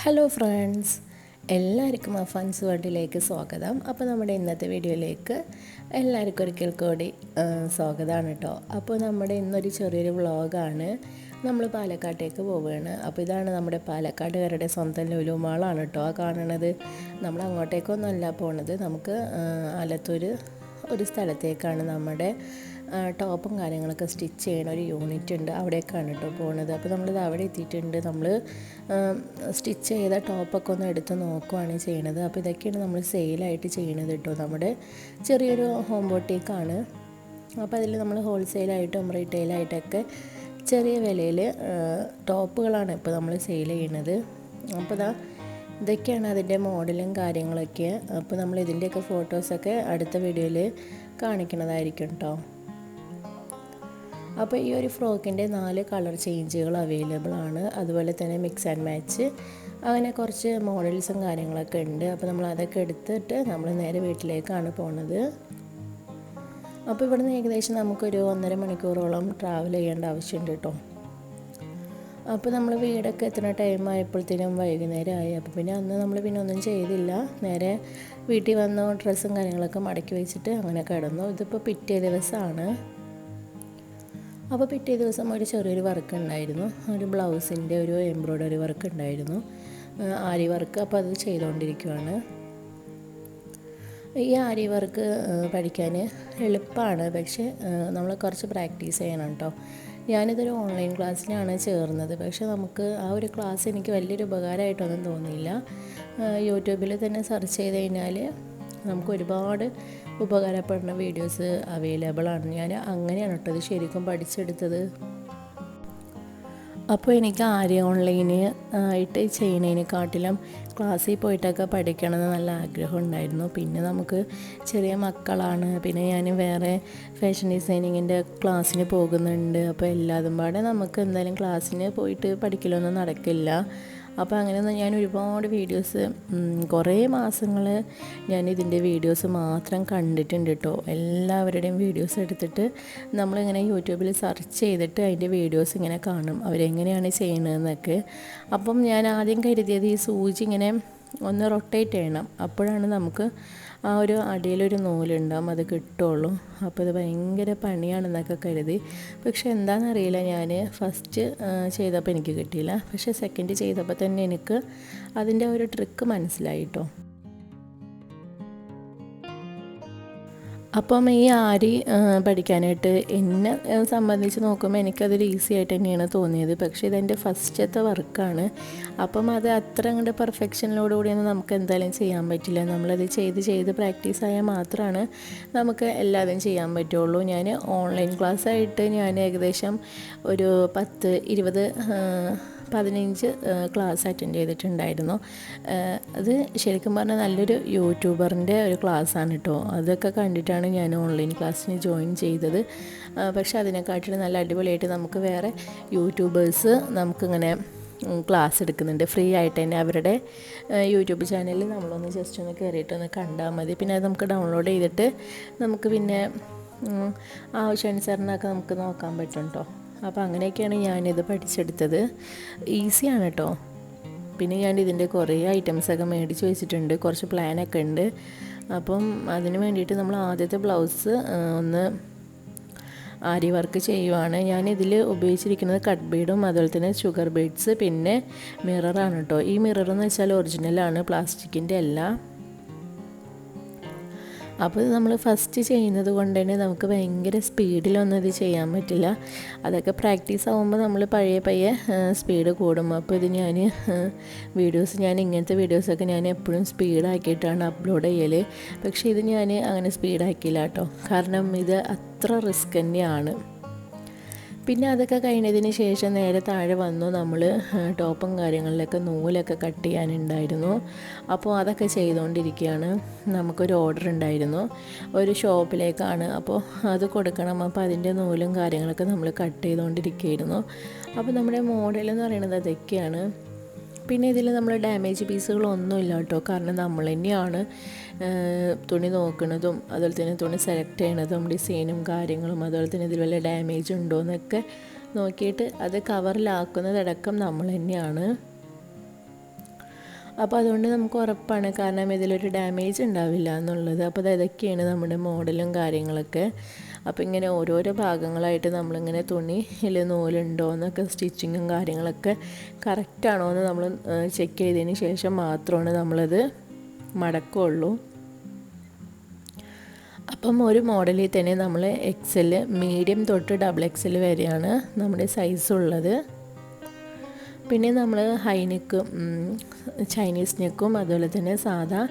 Hello friends എല്ലാവർക്കും അഫാൻസ് വേർഡിലേക്ക് സ്വാഗതം. അപ്പോൾ നമ്മുടെ ഇന്നത്തെ വീഡിയോയിലേക്ക് എല്ലാവർക്കും ഒരിക്കൽ കൂടി സ്വാഗതമാണ് കേട്ടോ അപ്പോൾ നമ്മുടെ ഇന്നൊരു ചെറിയൊരു വ്ളോഗാണ്. നമ്മൾ പാലക്കാട്ടേക്ക് പോവുകയാണ്. അപ്പോൾ ഇതാണ് നമ്മുടെ പാലക്കാടുകാരുടെ സ്വന്തം ലുലുമാളാണ് കേട്ടോ ആ കാണുന്നത്. നമ്മൾ അങ്ങോട്ടേക്കൊന്നുമല്ല പോണത്. നമുക്ക് ആലത്തൂർ ഒരു സ്ഥലത്തേക്കാണ് നമ്മുടെ ടോപ്പും കാര്യങ്ങളൊക്കെ സ്റ്റിച്ച് ചെയ്യണ ഒരു യൂണിറ്റ് ഉണ്ട്. അവിടേക്കാണ് കേട്ടോ പോണത്. അപ്പോൾ നമ്മളിത് അവിടെ എത്തിയിട്ടുണ്ട്. നമ്മൾ സ്റ്റിച്ച് ചെയ്ത ടോപ്പൊക്കെ ഒന്ന് എടുത്ത് നോക്കുവാണ് ചെയ്യണത്. അപ്പോൾ ഇതൊക്കെയാണ് നമ്മൾ സെയിലായിട്ട് ചെയ്യണത് കേട്ടോ നമ്മുടെ ചെറിയൊരു ഹോം ബോട്ടേക്കാണ്. അപ്പോൾ അതിൽ നമ്മൾ ഹോൾസെയിലായിട്ടും റീറ്റെയിലായിട്ടൊക്കെ ചെറിയ വിലയിൽ ടോപ്പുകളാണ് ഇപ്പോൾ നമ്മൾ സെയിൽ ചെയ്യണത്. അപ്പോൾ ഇതാ ഇതൊക്കെയാണ് അതിന്റെ മോഡലും കാര്യങ്ങളൊക്കെ. അപ്പോൾ നമ്മൾ ഇതിന്റെയൊക്കെ ഫോട്ടോസൊക്കെ അടുത്ത വീഡിയോയിൽ കാണിക്കുന്നതായിരിക്കും കേട്ടോ അപ്പോൾ ഈ ഒരു ഫ്രോക്കിന്റെ നാല് കളർ ചേഞ്ചുകൾ അവൈലബിൾ ആണ്. അതുപോലെ തന്നെ മിക്സ് ആൻഡ് മാച്ച്. അങ്ങനെ കുറച്ച് മോഡൽസും കാര്യങ്ങളൊക്കെ ഉണ്ട്. അപ്പോൾ നമ്മൾ അതൊക്കെ എടുത്തിട്ട് നമ്മൾ നേരെ വീട്ടിലേക്കാണ് പോണത്. അപ്പോൾ ഇവിടുന്ന് ഏകദേശം നമുക്കൊരു ഒന്നര മണിക്കൂറോളം ട്രാവൽ ചെയ്യേണ്ട ആവശ്യമുണ്ട് കേട്ടോ അപ്പോൾ നമ്മൾ വീടൊക്കെ എത്തുന്ന ടൈം ആയപ്പോഴത്തേനും വൈകുന്നേരമായി. അപ്പോൾ പിന്നെ അന്ന് നമ്മൾ പിന്നെ ഒന്നും ചെയ്തില്ല. നേരെ വീട്ടിൽ വന്നു ഡ്രസ്സും കാര്യങ്ങളൊക്കെ മടക്കി വെച്ചിട്ട് അങ്ങനെ കിടന്നു. ഇതിപ്പോൾ പിറ്റേ ദിവസമാണ് അപ്പോൾ പിറ്റേ ദിവസം ഒരു ചെറിയൊരു വർക്ക് ഉണ്ടായിരുന്നു. ഒരു ബ്ലൗസിന്റെ ഒരു എംബ്രോയ്ഡറി വർക്ക് ഉണ്ടായിരുന്നു. ആരി വർക്ക് അപ്പോൾ അത് ചെയ്തുകൊണ്ടിരിക്കുവാണ് ഈ ആരി വർക്ക് പഠിക്കാൻ എളുപ്പമാണ് പക്ഷേ നമ്മൾ കുറച്ച് പ്രാക്ടീസ് ചെയ്യണം കേട്ടോ ഞാനിതൊരു ഓൺലൈൻ ക്ലാസ്സിനാണ് ചേർന്നത്. പക്ഷേ നമുക്ക് ആ ഒരു ക്ലാസ് എനിക്ക് വലിയൊരു ഉപകാരമായിട്ടൊന്നും തോന്നിയില്ല. യൂട്യൂബിൽ തന്നെ സെർച്ച് ചെയ്ത് കഴിഞ്ഞാൽ നമുക്ക് ഒരുപാട് ഉപകാരപ്പെടുന്ന വീഡിയോസ് അവൈലബിൾ ആണ്. ഞാൻ അങ്ങനെയാണ് കേട്ടോ ഇത് ശരിക്കും പഠിച്ചെടുത്തത്. അപ്പോൾ എനിക്ക് ആര്യ ഓൺലൈന് ആയിട്ട് ചെയ്യണതിനെക്കാട്ടിലും ക്ലാസ്സിൽ പോയിട്ടൊക്കെ പഠിക്കണമെന്ന് നല്ല ആഗ്രഹം ഉണ്ടായിരുന്നു. പിന്നെ നമുക്ക് ചെറിയ മക്കളാണ്. പിന്നെ ഞാൻ വേറെ ഫാഷൻ ഡിസൈനിങ്ങിന്റെ ക്ലാസ്സിന് പോകുന്നുണ്ട്. അപ്പോൾ എല്ലാതും പാടെ നമുക്ക് എന്തായാലും ക്ലാസ്സിന് പോയിട്ട് പഠിക്കലൊന്നും നടക്കില്ല. അപ്പോൾ അങ്ങനെ ഞാൻ ഒരുപാട് വീഡിയോസ് കുറേ മാസങ്ങൾ ഞാൻ ഇതിന്റെ വീഡിയോസ് മാത്രം കണ്ടിട്ടുണ്ട് കേട്ടോ. എല്ലാവരുടെയും വീഡിയോസ് എടുത്തിട്ട് നമ്മളിങ്ങനെ യൂട്യൂബിൽ സെർച്ച് ചെയ്തിട്ട് അതിന്റെ വീഡിയോസ് ഇങ്ങനെ കാണും. അവരെങ്ങനെയാണ് ചെയ്യണതെന്നൊക്കെ. അപ്പം ഞാൻ ആദ്യം കരുതിയത് ഈ സൂചി ഇങ്ങനെ ഒന്ന് റൊട്ടേറ്റ് ചെയ്യണം. അപ്പോഴാണ് നമുക്ക് ആ ഒരു അടിയിലൊരു നൂലുണ്ടാവും അത് കിട്ടുള്ളൂ അപ്പോൾ ഇത് ഭയങ്കര പണിയാണെന്നൊക്കെ കരുതി. പക്ഷെ എന്താണെന്നറിയില്ല ഞാൻ ഫസ്റ്റ് ചെയ്തപ്പോൾ എനിക്ക് കിട്ടിയില്ല. പക്ഷെ സെക്കൻഡ് ചെയ്തപ്പോൾ തന്നെ എനിക്ക് അതിന്റെ ഒരു ട്രിക്ക് മനസ്സിലായി കേട്ടോ അപ്പം ഈ ആരി പഠിക്കാനായിട്ട് എന്നെ സംബന്ധിച്ച് നോക്കുമ്പോൾ എനിക്കതൊരു ഈസി ആയിട്ട് തന്നെയാണ് തോന്നിയത്. പക്ഷേ ഇതെന്റെ ഫസ്റ്റത്തെ വർക്കാണ്. അപ്പം അത് അത്ര അങ്ങോട്ട് പെർഫെക്ഷനിലോടുകൂടിയൊന്നും നമുക്ക് എന്തായാലും ചെയ്യാൻ പറ്റില്ല. നമ്മളത് ചെയ്ത് ചെയ്ത് പ്രാക്ടീസ് ആയാൽ മാത്രമാണ് നമുക്ക് എല്ലാതും ചെയ്യാൻ പറ്റുള്ളൂ. ഞാൻ ഓൺലൈൻ ക്ലാസ്സായിട്ട് ഞാൻ ഏകദേശം ഒരു പത്ത് ഇരുപത് പതിനഞ്ച് ക്ലാസ് അറ്റൻഡ് ചെയ്തിട്ടുണ്ടായിരുന്നു. അത് ശരിക്കും പറഞ്ഞാൽ നല്ലൊരു യൂട്യൂബറിന്റെ ഒരു ക്ലാസ്സാണ് കേട്ടോ അതൊക്കെ കണ്ടിട്ടാണ് ഞാൻ ഓൺലൈൻ ക്ലാസ്സിന് ജോയിൻ ചെയ്തത്. പക്ഷേ അതിനെക്കാട്ടിലും നല്ല അടിപൊളിയായിട്ട് നമുക്ക് വേറെ യൂട്യൂബേഴ്സ് നമുക്കിങ്ങനെ ക്ലാസ് എടുക്കുന്നുണ്ട്. ഫ്രീ ആയിട്ട് തന്നെ അവരുടെ യൂട്യൂബ് ചാനലിൽ നമ്മളൊന്ന് ജസ്റ്റ് ഒന്ന് കയറിയിട്ടൊന്ന് കണ്ടാൽ മതി. പിന്നെ അത് നമുക്ക് ഡൗൺലോഡ് ചെയ്തിട്ട് നമുക്ക് പിന്നെ ആവശ്യാനുസരണമൊക്കെ നമുക്ക് നോക്കാൻ പറ്റും കേട്ടോ അപ്പോൾ അങ്ങനെയൊക്കെയാണ് ഞാനിത് പഠിച്ചെടുത്തത്. ഈസിയാണ് കേട്ടോ. പിന്നെ ഞാൻ ഇതിന്റെ കുറേ ഐറ്റംസൊക്കെ മേടിച്ച് വെച്ചിട്ടുണ്ട്. കുറച്ച് പ്ലാനൊക്കെ ഉണ്ട്. അപ്പം അതിന് വേണ്ടിയിട്ട് നമ്മൾ ആദ്യത്തെ ബ്ലൗസ് ഒന്ന് ആരി വർക്ക് ചെയ്യുവാണ്. ഞാനിതിൽ ഉപയോഗിച്ചിരിക്കുന്നത് കട്ട് ബീഡും അതുപോലെ തന്നെ ഷുഗർ ബീഡ്സ് പിന്നെ മിററാണ് കേട്ടോ. ഈ മിറർ എന്ന് വെച്ചാൽ ഒറിജിനലാണ് പ്ലാസ്റ്റിക്കിന്റെ അല്ല അപ്പോൾ നമ്മൾ ഫസ്റ്റ് ചെയ്യുന്നത് കൊണ്ട് തന്നെ നമുക്ക് ഭയങ്കര സ്പീഡിലൊന്നും ഇത് ചെയ്യാൻ പറ്റില്ല. അതൊക്കെ പ്രാക്ടീസ് ആകുമ്പോൾ നമ്മൾ പഴയ പയ്യെ സ്പീഡ് കൂടും. അപ്പോൾ ഇത് ഞാൻ വീഡിയോസ് ഞാൻ ഇങ്ങനത്തെ വീഡിയോസൊക്കെ ഞാൻ എപ്പോഴും സ്പീഡാക്കിയിട്ടാണ് അപ്ലോഡ് ചെയ്യൽ പക്ഷേ ഇത് ഞാൻ അങ്ങനെ സ്പീഡാക്കിയില്ല കേട്ടോ. കാരണം ഇത് അത്ര റിസ്ക് തന്നെയാണ്. പിന്നെ അതൊക്കെ കഴിഞ്ഞതിന് ശേഷം നേരെ താഴെ വന്നു നമ്മൾ ടോപ്പും കാര്യങ്ങളിലൊക്കെ നൂലൊക്കെ കട്ട് ചെയ്യാനുണ്ടായിരുന്നു. അപ്പോൾ അതൊക്കെ ചെയ്തുകൊണ്ടിരിക്കുകയാണ്. നമുക്കൊരു ഓർഡർ ഉണ്ടായിരുന്നു. ഒരു ഷോപ്പിലേക്കാണ് അപ്പോൾ അത് കൊടുക്കണം. അപ്പോൾ അതിന്റെ നൂലും കാര്യങ്ങളൊക്കെ നമ്മൾ കട്ട് ചെയ്തുകൊണ്ടിരിക്കുകയായിരുന്നു. അപ്പോൾ നമ്മുടെ മോഡൽ എന്ന് പറയുന്നത് അതൊക്കെയാണ്. പിന്നെ ഇതിൽ നമ്മൾ ഡാമേജ് പീസുകളൊന്നുമില്ല കേട്ടോ കാരണം നമ്മൾ തന്നെയാണ് തുണി നോക്കുന്നതും അതുപോലെ തന്നെ തുണി സെലക്ട് ചെയ്യണതും ഡിസൈനും കാര്യങ്ങളും അതുപോലെ തന്നെ ഇതിൽ വല്ല ഡാമേജ് ഉണ്ടോ എന്നൊക്കെ നോക്കിയിട്ട് അത് കവറിലാക്കുന്നതടക്കം നമ്മൾ തന്നെയാണ്. അപ്പോൾ അതുകൊണ്ട് നമുക്ക് ഉറപ്പാണ്. കാരണം ഇതിലൊരു ഡാമേജ് ഉണ്ടാവില്ല എന്നുള്ളത്. അപ്പോൾ അത് ഇതൊക്കെയാണ് നമ്മുടെ മോഡലും കാര്യങ്ങളൊക്കെ? അപ്പോൾ ഇങ്ങനെ ഓരോരോ ഭാഗങ്ങളായിട്ട് നമ്മളിങ്ങനെ തുണിയിൽ നൂലുണ്ടോ എന്നൊക്കെ സ്റ്റിച്ചിങ്ങും കാര്യങ്ങളൊക്കെ കറക്റ്റാണോ എന്ന് നമ്മൾ ചെക്ക് ചെയ്തതിന് ശേഷം മാത്രമാണ് നമ്മളത് മടക്കുള്ളൂ. അപ്പം ഒരു മോഡലിൽ തന്നെ നമ്മൾ എക്സൽ മീഡിയം തൊട്ട് ഡബിൾ എക്സൽ വരെയാണ് നമ്മുടെ സൈസ് ഉള്ളത്. പിന്നെ നമ്മൾ ഹൈ നെക്ക് ചൈനീസ് നെക്കും അതുപോലെ തന്നെ സാധാ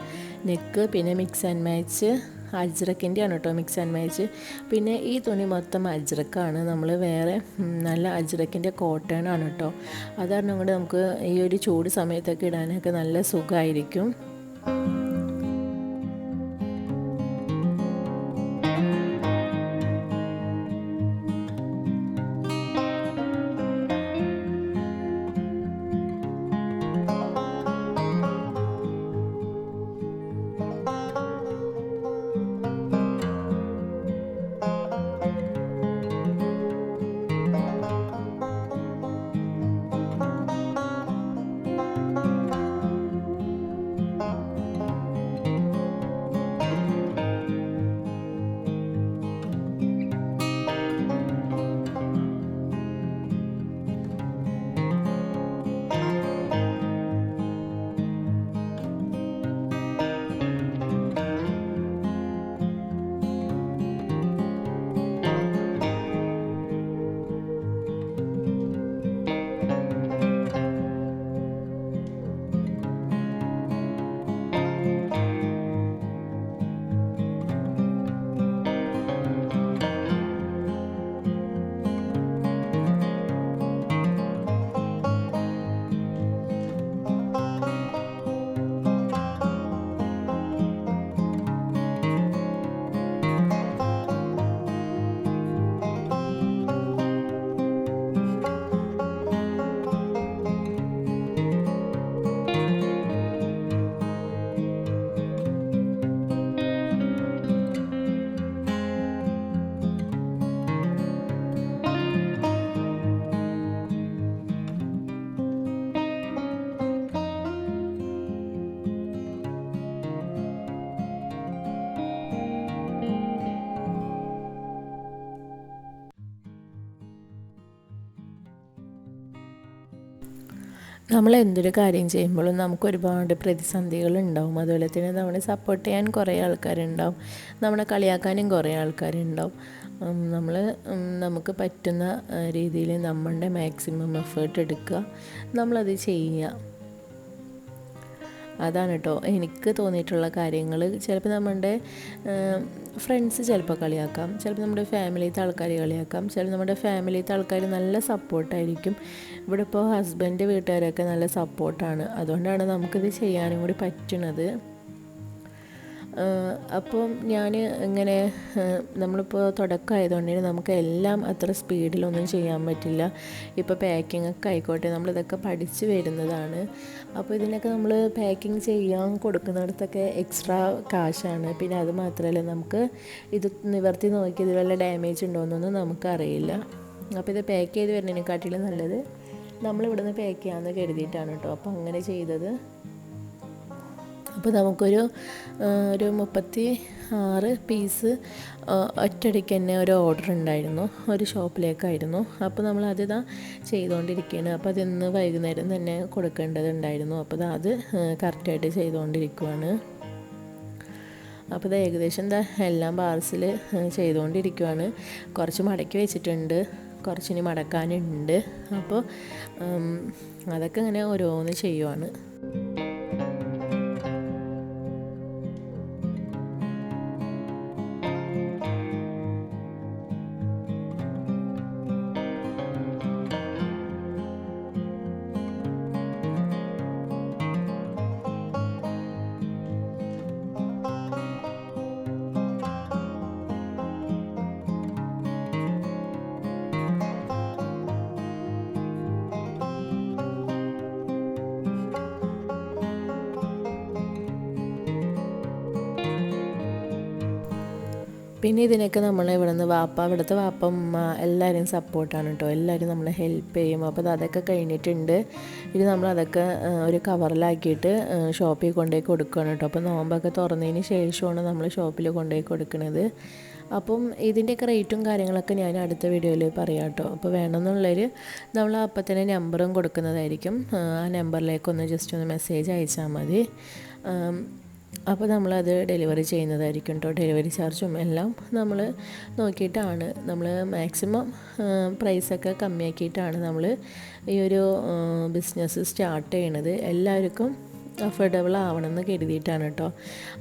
നെക്ക് പിന്നെ മിക്സ് ആൻഡ് മാച്ച് അജ്രക്കിന്റെ ആണ് കേട്ടോ മിക്സ് ആൻഡ് മാച്ച്. പിന്നെ ഈ തുണി മൊത്തം അജ്രക്കാണ്. നമ്മൾ വേറെ നല്ല അജ്രക്കിന്റെ കോട്ടൺ ആണ് കേട്ടോ. അതാണ് കൊണ്ട് നമുക്ക് ഈ ഒരു ചൂട് സമയത്തൊക്കെ ഇടാനൊക്കെ നല്ല സുഖമായിരിക്കും. നമ്മൾ എന്തൊരു കാര്യം ചെയ്യുമ്പോഴും നമുക്ക് ഒരുപാട് പ്രതിസന്ധികൾ ഉണ്ടാവും അതുപോലെ തന്നെ നമ്മളെ സപ്പോർട്ട് ചെയ്യാൻ കുറേ ആൾക്കാരുണ്ടാവും. നമ്മളെ കളിയാക്കാനും കുറേ ആൾക്കാരുണ്ടാവും. നമ്മൾ നമുക്ക് പറ്റുന്ന രീതിയിൽ നമ്മളുടെ മാക്സിമം എഫേർട്ട് എടുക്കുക. നമ്മളത് ചെയ്യുക. അതാണ് കേട്ടോ എനിക്ക് തോന്നിയിട്ടുള്ള കാര്യങ്ങൾ ചിലപ്പോൾ നമ്മുടെ ഫ്രണ്ട്സ് ചിലപ്പോൾ കളിയാക്കാം. ചിലപ്പോൾ നമ്മുടെ ഫാമിലിയിലത്തെ ആൾക്കാർ കളിയാക്കാം. ചിലപ്പോൾ നമ്മുടെ ഫാമിലിയിലത്തെ ആൾക്കാർ നല്ല സപ്പോർട്ടായിരിക്കും. ഇവിടെ ഇപ്പോൾ ഹസ്ബൻഡ് വീട്ടുകാരൊക്കെ നല്ല സപ്പോർട്ടാണ്. അതുകൊണ്ടാണ് നമുക്കിത് ചെയ്യാനും കൂടി പറ്റുന്നത് അപ്പം ഞാൻ ഇങ്ങനെ നമ്മളിപ്പോൾ തുടക്കമായതുകൊണ്ട് നമുക്ക് എല്ലാം അത്ര സ്പീഡിലൊന്നും ചെയ്യാൻ പറ്റില്ല. ഇപ്പോൾ പാക്കിംഗ് ഒക്കെ ആയിക്കോട്ടെ നമ്മളിതൊക്കെ പഠിച്ച് വരുന്നതാണ്. അപ്പോൾ ഇതിനൊക്കെ നമ്മൾ പാക്കിംഗ് ചെയ്യാൻ കൊടുക്കുന്നിടത്തൊക്കെ എക്സ്ട്രാ കാശാണ്. പിന്നെ അത് മാത്രമല്ല നമുക്ക് ഇത് നിവർത്തി നോക്കി ഇതിൽ വല്ല ഡാമേജ് ഉണ്ടോയെന്നൊന്നും നമുക്കറിയില്ല. അപ്പോൾ ഇത് പാക്ക് ചെയ്ത് വരുന്നതിനെക്കാട്ടിലും നല്ലത് നമ്മളിവിടുന്ന് പാക്ക് ചെയ്യാമെന്ന് കരുതിയിട്ടാണ് കേട്ടോ. അപ്പോൾ അങ്ങനെ ചെയ്തത്. അപ്പോൾ നമുക്കൊരു ഒരു മുപ്പത്തി ആറ് പീസ് ഒറ്റയടിക്ക് തന്നെ ഒരു ഓർഡർ ഉണ്ടായിരുന്നു. ഒരു ഷോപ്പിലേക്കായിരുന്നു. അപ്പോൾ നമ്മൾ അത് ഇതാ ചെയ്തുകൊണ്ടിരിക്കുകയാണ്. അപ്പോൾ അതിന്ന് വൈകുന്നേരം തന്നെ കൊടുക്കേണ്ടതുണ്ടായിരുന്നു അപ്പോൾ അത് കറക്റ്റായിട്ട് ചെയ്തുകൊണ്ടിരിക്കുവാണ്. അപ്പോൾ ഇത് ഏകദേശം എന്താ എല്ലാം പാർസൽ ചെയ്തുകൊണ്ടിരിക്കുവാണ്. കുറച്ച് മടക്കി വെച്ചിട്ടുണ്ട്. കുറച്ചിനി മടക്കാനുണ്ട്. അപ്പോൾ അതൊക്കെ ഇങ്ങനെ ഓരോന്ന് ചെയ്യുവാണ്. പിന്നെ ഇതിനൊക്കെ നമ്മൾ ഇവിടെ നിന്ന് വാപ്പ ഇവിടുത്തെ വാപ്പ ഉമ്മ എല്ലാവരും സപ്പോർട്ടാണ് കേട്ടോ എല്ലാവരും നമ്മളെ ഹെൽപ്പ് ചെയ്യും. അപ്പോൾ അതൊക്കെ കഴിഞ്ഞിട്ടുണ്ട്. ഇനി ആ, ഒരു കവറിലാക്കിയിട്ട് ഷോപ്പിൽ കൊണ്ടുപോയി കൊടുക്കുകയാണ് കേട്ടോ അപ്പോൾ നോമ്പൊക്കെ തുറന്നതിന് ശേഷമാണ് നമ്മൾ ഷോപ്പിൽ കൊണ്ടുപോയി കൊടുക്കുന്നത് അപ്പം ഇതിന്റെയൊക്കെ റേറ്റും കാര്യങ്ങളൊക്കെ ഞാൻ അടുത്ത വീഡിയോയിൽ പറയാം കേട്ടോ അപ്പോൾ വേണമെന്നുള്ളവർ നമ്മൾ അപ്പം തന്നെ നമ്പറും കൊടുക്കുന്നതായിരിക്കും. ആ നമ്പറിലേക്കൊന്ന് ജസ്റ്റ് ഒന്ന് മെസ്സേജ് അയച്ചാൽ മതി. അപ്പോൾ നമ്മളത് ഡെലിവറി ചെയ്യുന്നതായിരിക്കും കേട്ടോ ഡെലിവറി ചാർജും എല്ലാം നമ്മൾ നോക്കിയിട്ടാണ്. നമ്മൾ മാക്സിമം പ്രൈസൊക്കെ കമ്മിയാക്കിയിട്ടാണ് നമ്മൾ ഈ ഒരു ബിസിനസ് സ്റ്റാർട്ട് ചെയ്യണത്. എല്ലാവർക്കും അഫോർഡബിൾ ആവണമെന്ന് കരുതിയിട്ടാണ് കേട്ടോ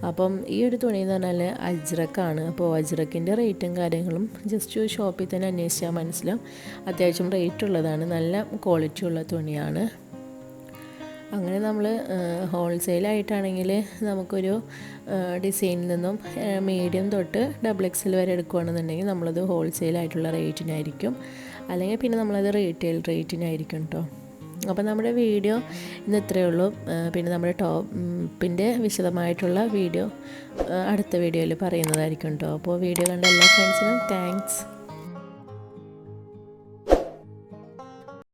അപ്പം ഈ ഒരു തുണി എന്ന് പറഞ്ഞാൽ അജ്രക്കാണ്. അപ്പോൾ അജ്രക്കിന്റെ റേറ്റും കാര്യങ്ങളും ജസ്റ്റ് ഷോപ്പിൽ തന്നെ അന്വേഷിച്ചാൽ മനസ്സിലാവും. അത്യാവശ്യം റേറ്റ് ഉള്ളതാണ് നല്ല ക്വാളിറ്റി ഉള്ള തുണിയാണ്. അങ്ങനെ നമ്മൾ ഹോൾസെയിലായിട്ടാണെങ്കിൽ നമുക്കൊരു ഡിസൈനിൽ നിന്നും മീഡിയം തൊട്ട് ഡബിൾ എക്സൽ വരെ എടുക്കുകയാണെന്നുണ്ടെങ്കിൽ നമ്മളത് ഹോൾസെയിലായിട്ടുള്ള റേറ്റിനായിരിക്കും അല്ലെങ്കിൽ പിന്നെ നമ്മളത് റീറ്റെയിൽ റേറ്റിനായിരിക്കും കേട്ടോ അപ്പോൾ നമ്മുടെ വീഡിയോ ഇന്ന് ഇത്രയേ ഉള്ളൂ. പിന്നെ നമ്മുടെ ടോപ്പിന്റെ വിശദമായിട്ടുള്ള വീഡിയോ അടുത്ത വീഡിയോയിൽ പറയുന്നതായിരിക്കും കേട്ടോ അപ്പോൾ വീഡിയോ കണ്ട എല്ലാ ഫ്രണ്ട്സിനും താങ്ക്സ്